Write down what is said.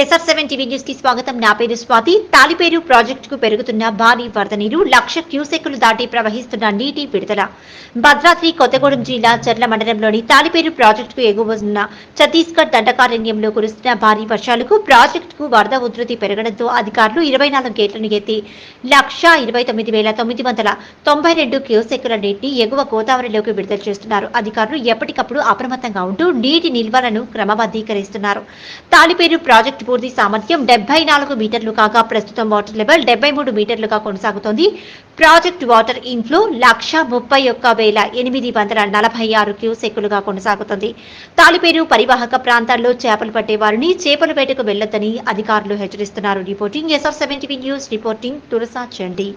SR seven TV న్యూస్కి స్వాగతం. నా పేరు స్వాతి. తాలిపేరు ప్రాజెక్టుకు పెరుగుతున్న భారీ వరద నీరు లక్ష క్యూసెక్కులు దాటి ప్రవహిస్తున్న నీటి విడుదల. భద్రాద్రి కొత్తగూడెం జిల్లా చర్ల మండలంలోని తాలిపేరు ప్రాజెక్టుకు ఎగువన ఛత్తీస్గఢ్ దండకారణ్యంలో కురుస్తున్న భారీ వర్షాలకు ప్రాజెక్టుకు వరద ఉధృతి పెరగడంతో అధికారులు ఇరవై నాలుగు గేట్లను ఎత్తి లక్ష ఇరవై తొమ్మిది వేల తొమ్మిది వందల తొంభై రెండు క్యూసెక్కుల నీటిని ఎగువ గోదావరిలోకి విడుదల చేస్తున్నారు. అధికారులు ఎప్పటికప్పుడు అప్రమత్తంగా ఉంటూ నీటి నిల్వలను క్రమబద్ధీకరిస్తున్నారు. తాలిపేరు ప్రాజెక్టు పూర్తి సామర్థ్యం డెబ్బై నాలుగు మీటర్లు కాగా ప్రస్తుతం వాటర్ లెవెల్ డెబ్బై మూడు మీటర్లుగా కొనసాగుతోంది. ప్రాజెక్ట్ వాటర్ ఇన్ఫ్లో లక్ష ముప్పై ఒక్క వేల ఎనిమిది వందల నలభై ఆరు క్యూసెక్కులుగా కొనసాగుతోంది. తాలిపేరు పరివాహక ప్రాంతాల్లో చేపలు పట్టే వారిని చేపల వేటకు వెళ్ళొద్దని అధికారులు హెచ్చరిస్తున్నారు. Reporting SR seventy news reporting Tulasa Chandi.